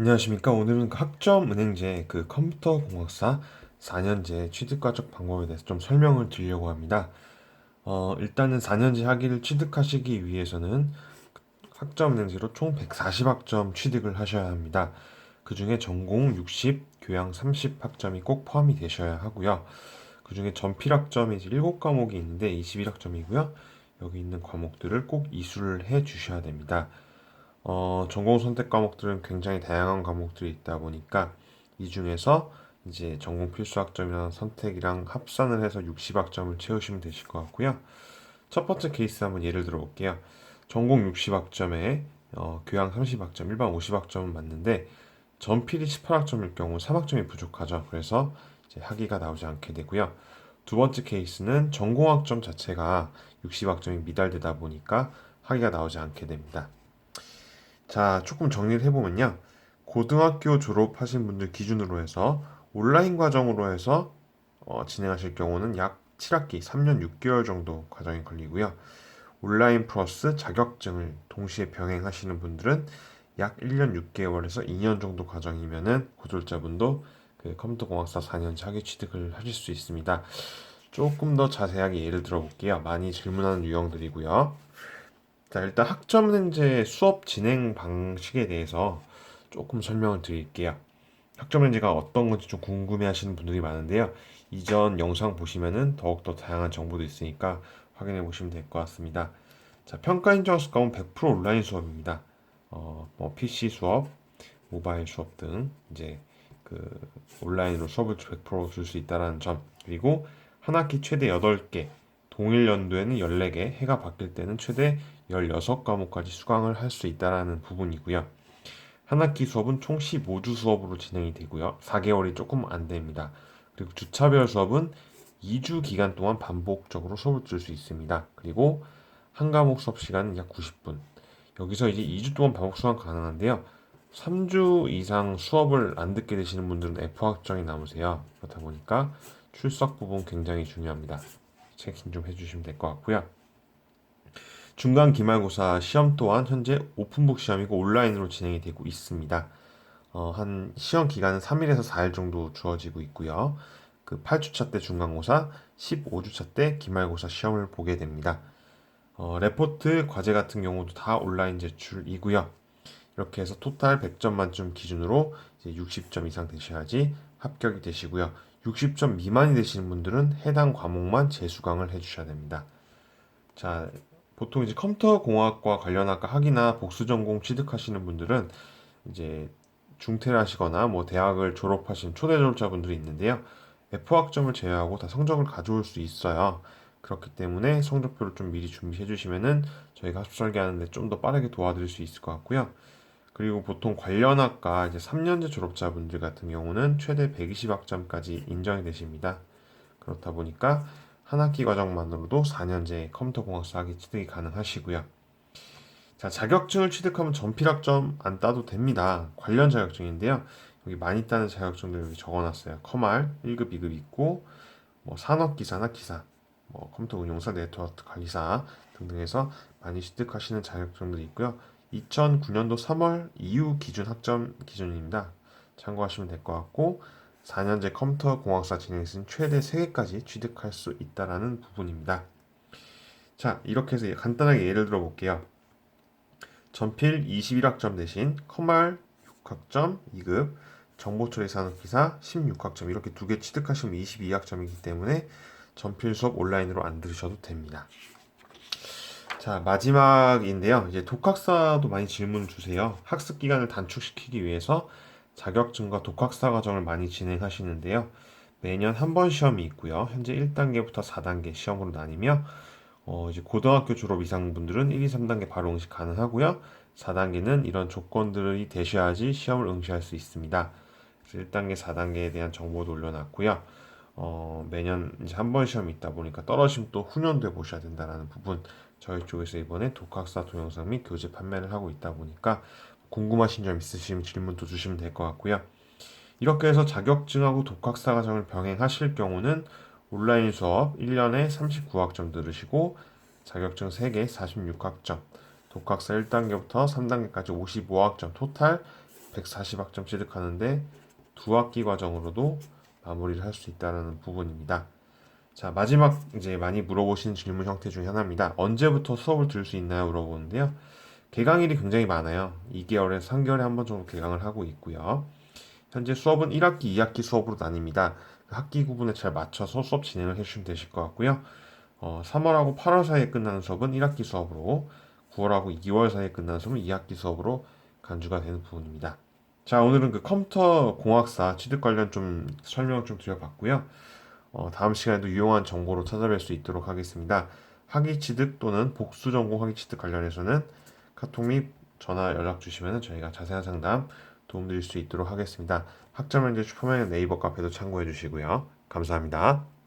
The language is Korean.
안녕하십니까. 오늘은 그 학점 은행제 그 컴퓨터 공학사 4년제 취득과정 방법에 대해서 좀 설명을 드리려고 합니다. 어, 일단은 4년제 학위를 취득하시기 위해서는 학점 은행제로 총 140학점 취득을 하셔야 합니다. 그 중에 전공 60, 교양 30 학점이 꼭 포함이 되셔야 하고요. 그 중에 전필 학점이 이제 7과목이 있는데 21학점이고요. 여기 있는 과목들을 꼭 이수를 해 주셔야 됩니다. 어, 전공 선택 과목들은 굉장히 다양한 과목들이 있다 보니까 이 중에서 이제 전공 필수 학점이랑 선택이랑 합산을 해서 60학점을 채우시면 되실 것 같고요. 첫 번째 케이스 한번 예를 들어 볼게요. 전공 60학점에 어, 교양 30학점, 일반 50학점은 맞는데 전필이 18학점일 경우 3학점이 부족하죠. 그래서 이제 학위가 나오지 않게 되고요. 두 번째 케이스는 전공학점 자체가 60학점이 미달되다 보니까 학위가 나오지 않게 됩니다. 자, 조금 정리를 해보면요. 고등학교 졸업하신 분들 기준으로 해서 온라인 과정으로 해서 어, 진행하실 경우는 약 7학기, 3년 6개월 정도 과정이 걸리고요. 온라인 플러스 자격증을 동시에 병행하시는 분들은 약 1년 6개월에서 2년 정도 과정이면은 고졸자분도 그 컴퓨터 공학사 4년 차기 취득을 하실 수 있습니다. 조금 더 자세하게 예를 들어 볼게요. 많이 질문하는 유형들이고요. 자, 일단 학점은행제 수업 진행 방식에 대해서 조금 설명을 드릴게요. 학점은행제가 어떤 건지 좀 궁금해 하시는 분들이 많은데요. 이전 영상 보시면은 더욱더 다양한 정보도 있으니까 확인해 보시면 될 것 같습니다. 자, 평가 인정 수업은 100% 온라인 수업입니다. 어, 뭐 PC 수업, 모바일 수업 등 이제 그 온라인으로 수업을 100%줄 수 있다라는 점. 그리고 한 학기 최대 8개, 동일 연도에는 14개, 해가 바뀔 때는 최대 16과목까지 수강을 할 수 있다라는 부분이고요. 한 학기 수업은 총 15주 수업으로 진행이 되고요. 4개월이 조금 안 됩니다. 그리고 주차별 수업은 2주 기간 동안 반복적으로 수업을 줄 수 있습니다. 그리고 한 과목 수업 시간은 약 90분. 여기서 이제 2주 동안 반복 수강 가능한데요. 3주 이상 수업을 안 듣게 되시는 분들은 F 학점이 남으세요. 그렇다 보니까 출석 부분 굉장히 중요합니다. 체킹 좀 해주시면 될 것 같고요. 중간 기말고사 시험 또한 현재 오픈북 시험이고 온라인으로 진행이 되고 있습니다. 어, 한 시험 기간은 3일에서 4일 정도 주어지고 있고요. 그 8주차 때 중간고사, 15주차 때 기말고사 시험을 보게 됩니다. 어, 레포트 과제 같은 경우도 다 온라인 제출이고요. 이렇게 해서 토탈 100점 만점 기준으로 이제 60점 이상 되셔야지 합격이 되시고요. 60점 미만이 되시는 분들은 해당 과목만 재수강을 해주셔야 됩니다. 자, 보통 이제 컴퓨터 공학과 관련 학과 학위나 복수 전공 취득하시는 분들은 이제 중퇴를 하시거나 뭐 대학을 졸업하신 초대 졸업자분들이 있는데요. F 학점을 제외하고 다 성적을 가져올 수 있어요. 그렇기 때문에 성적표를 좀 미리 준비해 주시면은 저희가 합수 설계하는데 좀 더 빠르게 도와드릴 수 있을 것 같고요. 그리고 보통 관련 학과 이제 3년제 졸업자분들 같은 경우는 최대 120학점까지 인정이 되십니다. 그렇다 보니까 한 학기 과정만으로도 4년제 컴퓨터 공학사 학위 취득이 가능하시고요. 자, 자격증을 취득하면 전필학점 안 따도 됩니다. 관련 자격증인데요. 여기 많이 따는 자격증들 여기 적어놨어요. 커말 1급, 2급 있고 뭐 산업기사나 기사, 뭐 컴퓨터 운용사, 네트워크 관리사 등등해서 많이 취득하시는 자격증들이 있고요. 2009년도 3월 이후 기준 학점 기준입니다. 참고하시면 될 것 같고 4년제 컴퓨터 공학사 진행신 최대 3개까지 취득할 수 있다라는 부분입니다. 자, 이렇게 해서 간단하게 예를 들어 볼게요. 전필 21학점 대신 커말 6학점 2급, 정보처리 산업기사 16학점 이렇게 두 개 취득하시면 22학점이기 때문에 전필 수업 온라인으로 안 들으셔도 됩니다. 자, 마지막인데요. 이제 독학사도 많이 질문 주세요. 학습 기간을 단축시키기 위해서 자격증과 독학사 과정을 많이 진행하시는데요. 매년 한 번 시험이 있고요. 현재 1단계부터 4단계 시험으로 나뉘며 어, 이제 고등학교 졸업 이상 분들은 1, 2, 3단계 바로 응시 가능하고요. 4단계는 이런 조건들이 되셔야지 시험을 응시할 수 있습니다. 그래서 1단계, 4단계에 대한 정보도 올려놨고요. 어, 매년 이제 한 번 시험이 있다 보니까 떨어지면 또 훈련돼 보셔야 된다라는 부분 저희 쪽에서 이번에 독학사 동영상 및 교재 판매를 하고 있다 보니까 궁금하신 점 있으시면 질문도 주시면 될 것 같고요. 이렇게 해서 자격증하고 독학사 과정을 병행하실 경우는 온라인 수업 1년에 39학점 들으시고 자격증 3개 46학점, 독학사 1단계부터 3단계까지 55학점, 토탈 140학점 취득하는데 두 학기 과정으로도 마무리를 할 수 있다는 부분입니다. 자, 마지막 이제 많이 물어보시는 질문 형태 중에 하나입니다. 언제부터 수업을 들을 수 있나요? 물어보는데요. 개강일이 굉장히 많아요. 2개월에서 3개월에 한 번 정도 개강을 하고 있고요. 현재 수업은 1학기, 2학기 수업으로 나뉩니다. 학기 구분에 잘 맞춰서 수업 진행을 해주시면 되실 것 같고요. 어, 3월하고 8월 사이에 끝나는 수업은 1학기 수업으로, 9월하고 2월 사이에 끝나는 수업은 2학기 수업으로 간주가 되는 부분입니다. 자, 오늘은 그 컴퓨터 공학사 취득 관련 좀 설명을 좀 드려봤고요. 어, 다음 시간에도 유용한 정보로 찾아뵐 수 있도록 하겠습니다. 학위 취득 또는 복수 전공 학위 취득 관련해서는 카톡 및 전화 연락 주시면 저희가 자세한 상담 도움드릴 수 있도록 하겠습니다. 학점현재 슈퍼맨 네이버 카페도 참고해 주시고요. 감사합니다.